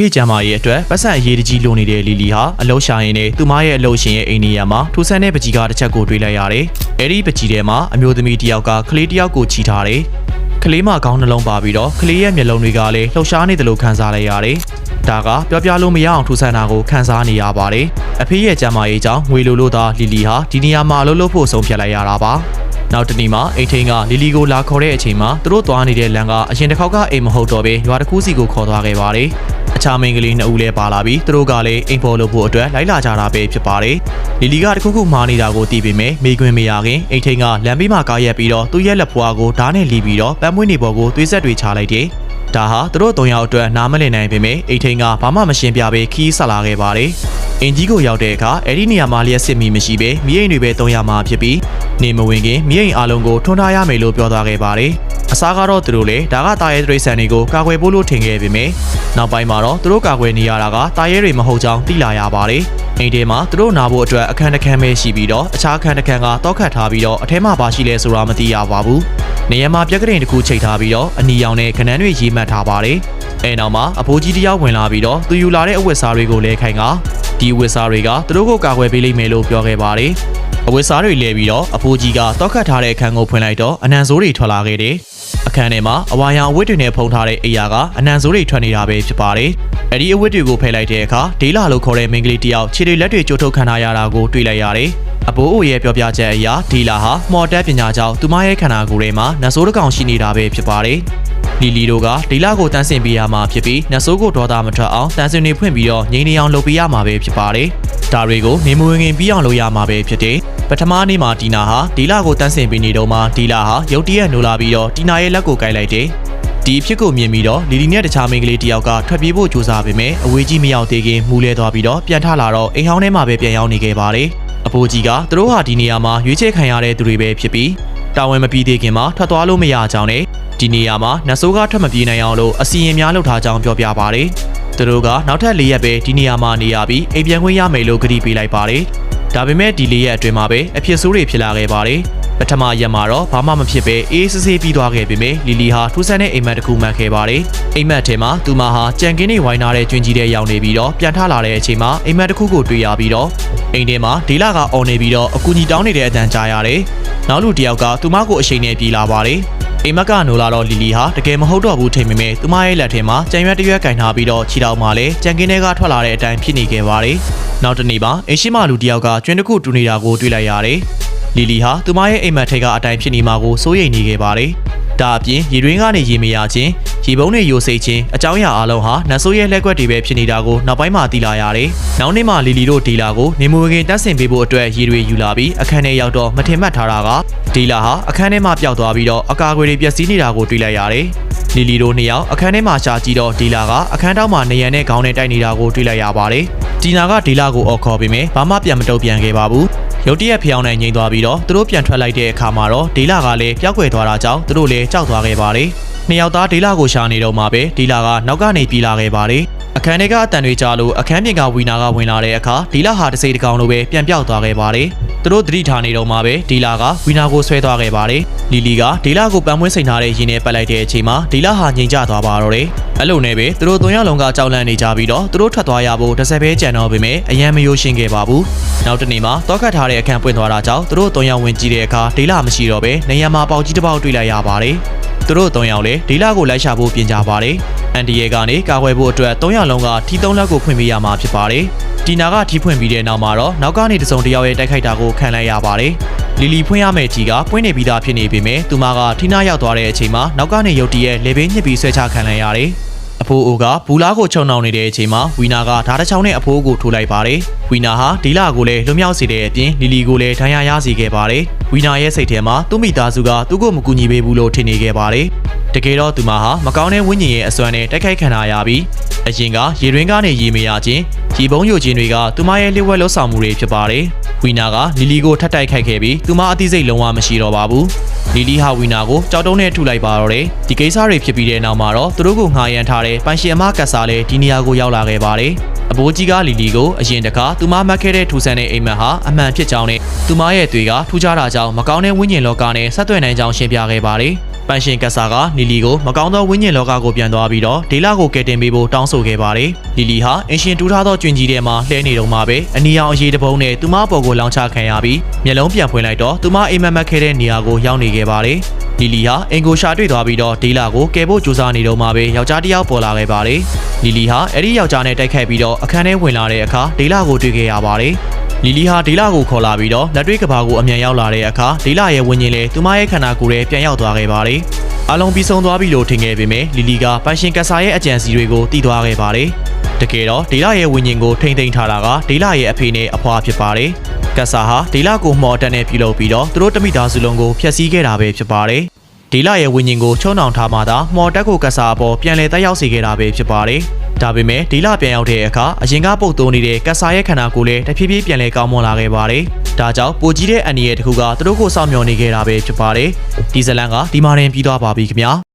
ဖေကျမ်းမာရေးအတွက်ပတ်စံအရေးတကြီးလိုနေတဲ့လီလီဟာအလုရှာရင်နဲ့သူမရဲ့အလုရှင်ရဲ့အိမ်နေရမှာထူဆန်းတဲ့ပကြီးကားတစ်ချက်ကိုတွေ့လိုက်ရတယ်။အဲဒီပကြီးထဲမှာအမျိုးသမီးတစ်ယောက်ကကလေးတစ်ယောက်ကိုချီထားတယ်။ကလေးမကောင်းနှလုံးပါပြီးတော့ကလေးရဲ့မျက်လုံးတွေကလည်းလှုပ်ရှားနေတယ်လို့ခံစားလိုက်ရတယ်။ဒါကပြောပြလို့မရအောင်ထူဆန်းတာကိုခံစားနေရပါတယ်။အဖေရဲ့ကျမ်းမာရေးကြောင့်ငွေလိုလို့သာလီလီဟာဒီနေရာမှာအလုပ်လုပ်ဖို့ဆုံးဖြတ်လိုက်ရတာပါ။နောက်တနေ့မှာအိမ်ထိန်ကလီလီကိုလာခေါ်တဲ့အချိန်မှာသူတို့သွားနေတဲ့လမ်းကအရင်တစ်ခေါက်ကအိမ်မဟုတ်တော့ဘဲရွာတစ်ခုစီကိုခေါ်သွားခဲ့ပါတယ်။ အခြားမိန်းကလေးနှစ်ဦးလည်းပါလာပြီးသူတို့ကလည်းအိမ်ပေါ်လို့ဖို့အတွက်လိုက်လာကြတာပဲဖြစ်ပါတယ်။လီလီကတခုခုမှားနေတာကိုသိပေမဲ့မိခွင်မရခင်အိမ်ထိန်ကလမ်းဘေးမှာကားရက်ပြီးတော့သူ့ရဲ့လက်ဖွားကိုဓာတ်နဲ့လီပြီးတော့ပန်းမွေးနေပေါ်ကိုသွေးဆက်တွေချလိုက်တယ်။ဒါဟာသူတို့၃ယောက်အတွက်နားမလည်နိုင်ပေမဲ့အိမ်ထိန်ကဘာမှမရှင်းပြဘဲခီးဆက်လာခဲ့ပါတယ်။အင်ကြီးကိုရောက်တဲ့အခါအဲ့ဒီနေရာမှာလျှက်စစ်မီမရှိဘဲမိအိမ်တွေပဲတုံးရမှာဖြစ်ပြီးနေမဝင်ခင်မိအိမ်အားလုံးကိုထွန်းထားရမယ်လို့ပြောသွားခဲ့ပါတယ်။ အစားကတော့သူတို့လည်းဒါကတာရဲတရိษံတွေကိုကာကွယ်ဖို့လို့ထင်ခဲ့ပေမဲ့နောက်ပိုင်းမှာတော့သူတို့ကာကွယ်နေရတာကတာရဲတွေမဟုတ်ကြောင်းသိလာရပါတယ်။အိမ်ထဲမှာသူတို့နာဖို့အတွက်အခန်းတစ်ခန်းပဲရှိပြီးတော့အခြားအခန်းတစ်ခန်းကတောက်ခတ်ထားပြီးတော့အထဲမှာဘာရှိလဲဆိုတာမသိရပါဘူး။နေရာမှာပြက်ကလေးတစ်ခုချိတ်ထားပြီးတော့အနီရောင်နဲ့ခနန်းတွေရေးမှတ်ထားပါတယ်။အဲနောက်မှာအဖိုးကြီးတစ်ယောက်ဝင်လာပြီးတော့သူယူလာတဲ့အဝတ်စားတွေကိုလဲခိုင်းကဒီအဝတ်စားတွေကသူတို့ကိုကာကွယ်ပေးလိမ့်မယ်လို့ပြောခဲ့ပါတယ်။အဝတ်စားတွေလဲပြီးတော့အဖိုးကြီးကတောက်ခတ်ထားတဲ့အခန်းကိုဖွင့်လိုက်တော့အနံဆိုးတွေထွက်လာခဲ့တယ်။ အခန်းထဲမှာအဝါရောင်အဝတ်တွေနဲ့ဖုံးထားတဲ့အိယာကအနံဆိုးတွေထွက်နေတာပဲဖြစ်ပါတယ်။အဲ့ဒီအဝတ်တွေကိုဖယ်လိုက်တဲ့အခါဒေးလာလို့ခေါ်တဲ့မိန်းကလေးတစ်ယောက်ခြေတွေလက်တွေကြိုးထုတ်ခံထားရတာကိုတွေ့လိုက်ရတယ်။ အဘိုးအိုရဲ့ပြောပြချက်အရဒီလာဟာမော်တက်ပညာကြောင့်သူမရဲ့ခန္ဓာကိုယ်ထဲမှာနတ်ဆိုးတစ်ကောင်ရှိနေတာပဲဖြစ်ပါတယ်။လီလီတို့ကဒီလာကိုတန်းဆင်ပေးရမှာဖြစ်ပြီးနတ်ဆိုးကိုဒေါသမထွက်အောင်တန်းစင်တွေဖွင့်ပြီးတော့ငိမ့်နေအောင်လုပ်ပေးရမှာပဲဖြစ်ပါတယ်။ဒါတွေကိုနေမဝင်ခင်ပြီးအောင်လုပ်ရမှာပဲဖြစ်တယ်။ပထမနေ့မှာတီနာဟာဒီလာကိုတန်းဆင်ပေးနေတော့မှဒီလာဟာရုတ်တရက်နိုးလာပြီးတော့တီနာရဲ့လက်ကိုကိုက်လိုက်တယ်။ဒီအဖြစ်ကိုမြင်ပြီးတော့လီလီနဲ့တခြားမိန်းကလေးတယောက်ကထွက်ပြေးဖို့ကြိုးစားပေမဲ့အဝေးကြီးမရောက်သေးခင်မူလဲသွားပြီးတော့ပြန်ထလာတော့အိမ်ဟောင်းထဲမှာပဲပြန်ရောက်နေခဲ့ပါတယ်။ အဖိုးကြီးကသူတို့ဟာဒီနေရာမှာရွေးချယ်ခံရတဲ့သူတွေပဲဖြစ်ပြီးတာဝန်မပြီးသေးခင်မှာထွက်သွားလို့မရကြောင်းနဲ့ဒီနေရာမှာနတ်ဆိုးကထွက်မပြေးနိုင်အောင်လို့အစီရင်များလုပ်ထားကြောင်းပြောပြပါတယ်။သူတို့ကနောက်ထပ်၄ရက်ပဲဒီနေရာမှာနေရပြီးအိမ်ပြန်ခွင့်ရမယ်လို့ကတိပေးလိုက်ပါတယ်။ဒါပေမဲ့ဒီ၄ရက်အတွင်းမှာပဲအဖြစ်ဆိုးတွေဖြစ်လာခဲ့ပါတယ်။ ပထမရက်မှာတော့ဘာမှမဖြစ်ပဲအေးဆေးဆေးပြီးသွားခဲ့ပေမဲ့လီလီဟာထူးဆန်းတဲ့အိမ်မက်တစ်ခုမှတ်ခဲ့ပါတယ်။အိမ်မက်ထဲမှာသူမဟာကြံကင်းတွေဝိုင်းထားတဲ့ကျွင်းကြီးတဲ့ရောက်နေပြီးတော့ပြန်ထလာတဲ့အချိန်မှာအိမ်မက်တစ်ခုကိုတွေ့ရပြီးတော့အိမ်ထဲမှာဒေလာကအော်နေပြီးတော့အကူကြီးတောင်းနေတဲ့အတန်ကြားရတယ်။နောက်လူတစ်ယောက်ကသူမကိုအချိန်နဲ့ပြေးလာပါတယ်။အိမ်မက်ကနိုလာတော့လီလီဟာတကယ်မဟုတ်တော့ဘူးထင်ပေမဲ့သူမရဲ့လက်ထဲမှာကြံရွက်တရွက်ကင်ထားပြီးတော့ခြေထောက်မှာလည်းကြံကင်းတွေကထွက်လာတဲ့အတိုင်းဖြစ်နေခဲ့ပါတယ်။နောက်တစ်နေ့မှာအင်ရှိမလူတစ်ယောက်ကကျွင်းတစ်ခုတူနေတာကိုတွေ့လိုက်ရတယ်။ လီလီဟာသူမရဲ့အိမ်မက်ထိတ်ကအတိုင်းဖြစ်နေမှာကိုစိုးရိမ်နေခဲ့ပါတယ်။ဒါအပြင်ရေတွင်းကနေရေမရခြင်းရေပုံးတွေယိုစိတ်ခြင်းအကြောင်းအရာအလုံးဟာနတ်ဆိုးရဲ့လက်ကွက်တွေပဲဖြစ်နေတာကိုနောက်ပိုင်းမှာသိလာရတယ်။နောက်နေ့မှာလီလီတို့ဒီလာကိုနေမွေခင်တက်ဆင်ပေးဖို့အတွက်ရေတွေယူလာပြီးအခန်းထဲရောက်တော့မထင်မှတ်ထားတာကဒီလာဟာအခန်းထဲမှာပျောက်သွားပြီးတော့အကာအကွယ်တွေပျက်စီးနေတာကိုတွေ့လိုက်ရတယ်။လီလီတို့နှစ်ယောက်အခန်းထဲမှာရှာကြည့်တော့ဒီလာကအခန်းတောက်မှာနေရန်နဲ့ခေါင်းနဲ့တိုက်နေတာကိုတွေ့လိုက်ရပါတယ်။ဒီနာကဒီလာကိုအော်ခေါ်ပြီးမြဲဘာမှပြန်မတုံ့ပြန်ခဲ့ပါဘူး။ ရုတ်တရက်ဖျောင်းနဲ့ငိမ့်သွားပြီးတော့သူတို့ပြန်ထွက်လိုက်တဲ့အခါမှာတော့ဒေလာကလည်းပျောက်ကွယ်သွားတာကြောင့်သူတို့လည်းကြောက်သွားခဲ့ပါတယ်။နှစ်ယောက်သားဒေလာကိုရှာနေတော့မှပဲဒေလာကနောက်ကနေပြေးလာခဲ့ပါတယ်။ အခန်းထဲကအတန်တွေကြားလို့အခန်းပြင်ကဝီနာကဝင်လာတဲ့အခါဒီလာဟာတစိမ့်တကောင်လိုပဲပြန်ပြောက်သွားခဲ့ပါတယ်။သူတို့သတိထားနေတော့မှပဲဒီလာကဝီနာကိုဆွဲသွားခဲ့ပါတယ်။လီလီကဒီလာကိုပန်းမွှင်းစိန်ထားတဲ့ရင်းနဲ့ပတ်လိုက်တဲ့အချိန်မှာဒီလာဟာငြိမ်ကျသွားပါတော့တယ်။အဲ့လိုနဲ့ပဲသူတို့သုံးယောက်လုံးကကြောက်လန့်နေကြပြီးတော့သူတို့ထွက်သွားရဖို့တစ်ဆက်ပဲကြံတော့ပေမဲ့အရန်မယိုးရှင်းခဲ့ပါဘူး။နောက်တနေ့မှာတောက်ခတ်ထားတဲ့အခန်းပွင့်သွားတာကြောင့်သူတို့သုံးယောက်ဝင်ကြည့်တဲ့အခါဒီလာမရှိတော့ပဲနေရမှာပေါက်ကြီးတစ်ပေါက်တွေ့လိုက်ရပါတယ်။သူတို့၃ယောက်လည်းဒီလာကိုလိုက်ရှာဖို့ပြင်ကြပါတယ်။ အန်ဒီယေကနေကာကွယ်ဖို့အတွက်၃ယောက်လုံးကထီ၃လက်ကိုဖွင့်ပေးရမှာဖြစ်ပါတယ်။ဒီနာကထီဖွင့်ပြီးတဲ့နောက်မှာတော့နောက်ကနေတစုံတစ်ယောက်ရဲ့တိုက်ခိုက်တာကိုခံလိုက်ရပါတယ်။လီလီဖွင့်ရမယ့်ကြီးကပွင့်နေပြီးသားဖြစ်နေပေမဲ့သူမကထီနာရောက်သွားတဲ့အချိန်မှာနောက်ကနေရုတ်တရက်လေဘေးညစ်ပြီးဆွဲချခံလိုက်ရတယ်။ အဖိုးအိုကဘူလာကိုခြုံနှောင်နေတဲ့အချိန်မှာဝီနာကဓာတ်တစ်ချောင်းနဲ့အဖိုးကိုထိုးလိုက်ပါတယ်။ဝီနာဟာဒီလာကိုလည်းလွမြောက်စေတဲ့အပြင်လီလီကိုလည်းဒဏ်ရာရစေခဲ့ပါတယ်။ဝီနာရဲ့စိတ်ထဲမှာသူ့မိသားစုကသူ့ကိုမကူညီပေးဘူးလို့ထင်နေခဲ့ပါတယ်။တကယ်တော့သူမဟာမကောင်းတဲ့ဝိညာဉ်ရဲ့အစွမ်းနဲ့တိုက်ခိုက်ခံရပြီးအရင်ကရေရင်းကနေရေမရခြင်းရေပုံးယိုခြင်းတွေကသူမရဲ့လျှို့ဝှက်လှုပ်ဆောင်မှုတွေဖြစ်ပါတယ်။ဝီနာကလီလီကိုထပ်တိုက်ခိုက်ခဲ့ပြီးသူမအသိစိတ်လုံးဝမရှိတော့ပါဘူး။ လီလီဟာဝီနာကိုကြောက်တုံးနဲ့ထုလိုက်ပါတော့တယ်။ဒီကိစ္စတွေဖြစ်ပြီးတဲ့နောက်မှာတော့သူတို့ကိုငှားရမ်းထားတဲ့ပိုင်ရှင်အမကတ်စာလည်းဒီနေရာကိုရောက်လာခဲ့ပါတယ်။အဘိုးကြီးကလီလီကိုအရင်တခါသူမမှတ်ခဲ့တဲ့ထူဆန်တဲ့အိမ်မက်ဟာအမှန်ဖြစ်ကြောင်းနဲ့သူမရဲ့သွေးကထူးခြားတာကြောင့်မကောင်းတဲ့ဝိညာဉ်လောကနဲ့ဆက်သွယ်နိုင်ကြောင်းရှင်းပြခဲ့ပါတယ်။ ပပန်ရှင်ကက်ဆာကနီလီကိုမကောင်းသောဝိညာဉ်လောကကိုပြန်သွားပြီးတော့ဒေလာကိုကယ်တင်ပေးဖို့တောင်းဆိုခဲ့ပါတယ်။လီလီဟာအင်ရှင်တူးထားသောကျွင်ကြီးထဲမှာလှဲနေတော့မှပဲအနီရောင်အရေးတပုံးနဲ့သူမပေါ်ကိုလောင်ချခံရပြီးမျက်လုံးပြန်ဖွင့်လိုက်တော့သူမအိမ်မက်မက်ခဲ့တဲ့နေရာကိုရောက်နေခဲ့ပါတယ်။လီလီဟာအင်ကိုရှာတွေ့သွားပြီးတော့ဒေလာကိုကယ်ဖို့ကြိုးစားနေတော့မှပဲယောက်ျားတစ်ယောက်ပေါ်လာခဲ့ပါတယ်။လီလီဟာအဲ့ဒီယောက်ျားနဲ့တိုက်ခိုက်ပြီးတော့အခန်းထဲဝင်လာတဲ့အခါဒေလာကိုတွေ့ခဲ့ရပါတယ်။ လီလီဟာဒေလာကိုခေါ်လာပြီးတော့လက်တွေ့ကဘာကိုအမြန်ရောက်လာတဲ့အခါဒေလာရဲ့ဝင်းချင်းလည်းသူမရဲ့ခန္ဓာကိုယ်ထဲပြန်ရောက်သွားခဲ့ပါတယ်။အလုံးပြီးဆုံးသွားပြီလို့ထင်ခဲ့ပေမဲ့လီလီကပန်ရှင်ကက်ဆာရဲ့အကြံစီတွေကိုတည်သွားခဲ့ပါတယ်။တကယ်တော့ဒေလာရဲ့ဝင်းချင်းကိုထိမ့်သိမ်းထားတာကဒေလာရဲ့အဖေနဲ့အဖွာဖြစ်ပါတယ်။ကက်ဆာဟာဒေလာကိုမော်တက်နဲ့ပြုလုပ်ပြီးတော့သူတို့တမိသားစုလုံးကိုဖျက်ဆီးခဲ့တာပဲဖြစ်ပါတယ်။ဒေလာရဲ့ဝိညာဉ်ကိုချုံနှောင်ထားမှသာမော်တက်ကိုကစားအပေါ်ပြန်လည်တက်ရောက်စေခဲ့တာပဲဖြစ်ပါတယ်။ ဒါပေမဲ့ဒေလာပြန်ရောက်တဲ့အခါအရင်ကပုတ်သိုးနေတဲ့ကဆာရဲ့ခန္ဓာကိုယ်လည်းတဖြည်းဖြည်းပြန်လည်ကောင်းမွန်လာခဲ့ပါတယ်။ဒါကြောင့်ပိုကြီးတဲ့အန်ဒီရဲ့တစ်ခုကသူတို့ကိုစောင့်မျှော်နေခဲ့တာပဲဖြစ်ပါတယ်။ဒီဇလန်ကဒီမာရင်ပြီးသွားပါပြီခင်ဗျာ။